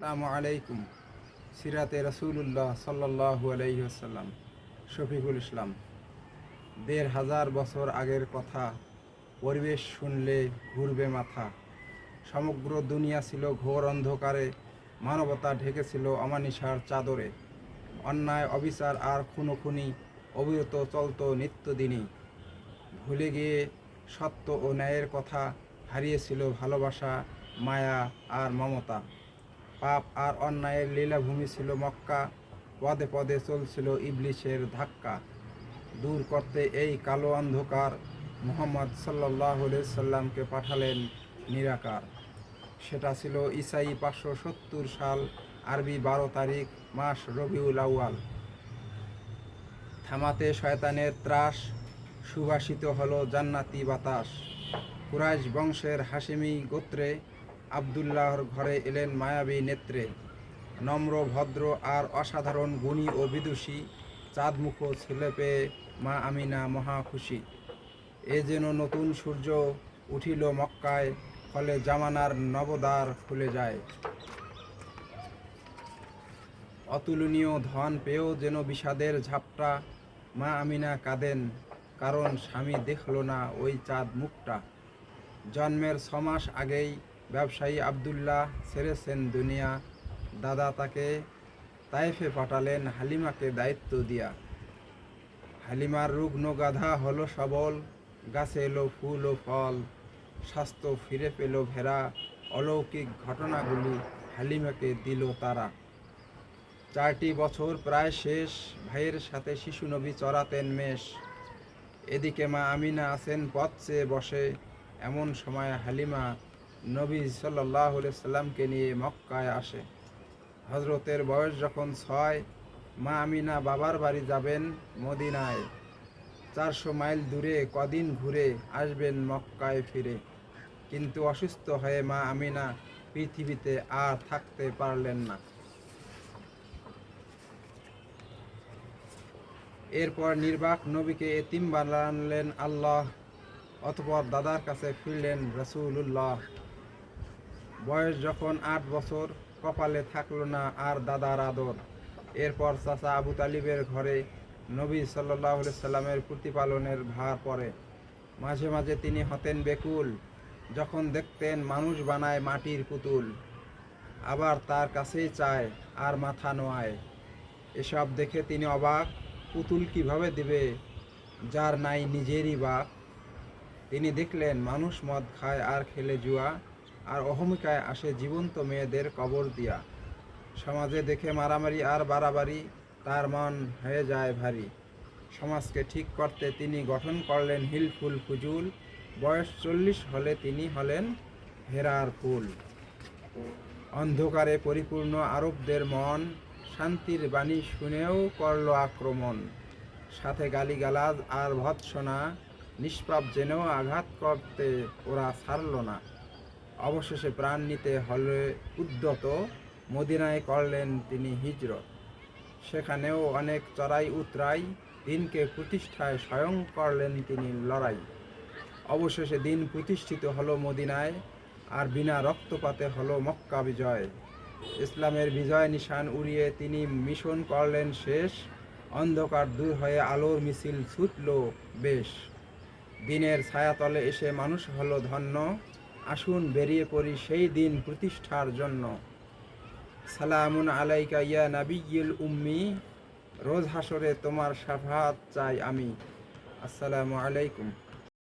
আলাইকুম। সিরাতে রসুল্লাহ সাল্লাহু আলাইসাল্লাম শফিকুল ইসলাম। দেড় হাজার বছর আগের কথা, পরিবেশ শুনলে ঘুরবে মাথা। সমগ্র দুনিয়া ছিল ঘোর অন্ধকারে, মানবতা ঢেকেছিল অমানিসার চাদরে। অন্যায়, অবিচার আর খুনোখুনি অবিরত চলত নিত্যদিনই। ভুলে গিয়ে সত্য ও ন্যায়ের কথা হারিয়েছিল ভালোবাসা, মায়া আর মমতা। পাপ আর অন্যায়ের লীলাভূমি ছিল মক্কা। পদে পদে চলছিল ইবলিশের ধাক্কা। দূর করতে এই কালো অন্ধকার মোহাম্মদ সাল্লাহ সাল্লামকে পাঠালেন নিরাকার। সেটা ছিল ইসাই পাঁচশো সত্তর সাল আরবি বারো তারিখ, মাস রবিউল আউয়াল। থামাতে শয়তানের ত্রাস সুবাসিত হলো জান্নাতি বাতাস। কুরাইশ বংশের হাসিমি গোত্রে আবদুল্লাহর ঘরে এলেন মায়াবী নেত্রে। নম্র, ভদ্র আর অসাধারণ গুণী ও বিদুষী চাঁদমুখ ছেলে পেয়ে মা আমিনা মহা খুশি। এ যেন নতুন সূর্য উঠিল মক্কায়, ফলে জামানার নবদ্বার খুলে যায়। অতুলনীয় ধন পেয়েও যেন বিষাদের ঝাপটা মা আমিনা কাঁদেন, কারণ স্বামী দেখল না ওই চাঁদ মুখটা জন্মের ছমাস আগেই ব্যবসায়ী আবদুল্লাহ ছেড়েছেন দুনিয়া। দাদা তাকে তাইফে পাঠালেন, হালিমাকে দায়িত্ব দিয়া। হালিমার রুগ্ন গাধা হলো সবল, গাছে এলো ফুল ও ফল, স্বাস্থ্য ফিরে পেল ভেড়া, অলৌকিক ঘটনাগুলি হালিমাকে দিল তারা। চারটি বছর প্রায় শেষ, ভাইয়ের সাথে শিশু নবী চড়াতেন মেষ। এদিকে মা আমিনা আছেন পথ চেয়ে বসে, এমন সময় হালিমা নবী সাল্লাহ সাল্লামকে নিয়ে মক্কায় আসে। হজরতের বয়স যখন ছয়, মা আমিনা বাবার বাড়ি যাবেন মদিনায়। চারশো মাইল দূরে কদিন ঘুরে আসবেন মক্কায় ফিরে। কিন্তু অসুস্থ হয়ে মা আমিনা পৃথিবীতে আর থাকতে পারলেন না। এরপর নির্বাক নবীকে এতিম বানালেন আল্লাহ, অতপর দাদার কাছে ফিরলেন রসুল্লাহ বয়স যখন আট বছর, কপালে থাকল না আর দাদার আদর। এরপর চাচা আবু তালিবের ঘরে নবী সাল্লাহ সাল্লামের প্রতিপালনের ভার পড়ে। মাঝে মাঝে তিনি হতেন বেকুল, যখন দেখতেন মানুষ বানায় মাটির পুতুল। আবার তার কাছেই চায় আর মাথা নোয়ায়। এসব দেখে তিনি অবাক, পুতুল কীভাবে দিবে, যার নাই নিজেরই বাপ। তিনি দেখলেন মানুষ মদ খায় আর খেলে জুয়া। আর অহমিকায় আসে জীবন্ত মেয়েদের কবর দিয়া। সমাজে দেখে মারামারি আর বাড়াবাড়ি, তার মন হয়ে যায় ভারী। সমাজকে ঠিক করতে তিনি গঠন করলেন হিলফুল ফুজুল, বয়স চল্লিশ হলে তিনি হলেন হেরার ফুল অন্ধকারে পরিপূর্ণ আরবদের মন, শান্তির বাণী শুনেও করল আক্রমণ। সাথে গালিগালাজ আর ভৎসনা, নিষ্পাপ জেনেও আঘাত করতে ওরা ছাড়ল না। অবশেষে প্রাণ নিতে হলে উদ্যত মদিনায় করলেন তিনি হিজরত। সেখানেও অনেক চড়াই উতরাই দিনকে প্রতিষ্ঠায় স্বয়ং করলেন তিনি লড়াই। অবশেষে দিন প্রতিষ্ঠিত হলো মদিনায় আর বিনা রক্তপাতে হলো মক্কা বিজয়। ইসলামের বিজয় নিশান উড়িয়ে তিনি মিশন করলেন শেষ। অন্ধকার দূর হয়ে আলোর মিছিল ছুটল বেশ। দিনের ছায়াতলে এসে মানুষ হলো ধন্য। আসুন বেরিয়ে পড়ি সেই দিন প্রতিষ্ঠার জন্য। সালামুন আলাইকা ইয়া নাবিগিল উম্মি, রোজ হাসরে তোমার সাফাত চাই আমি। আসসালামু আলাইকুম।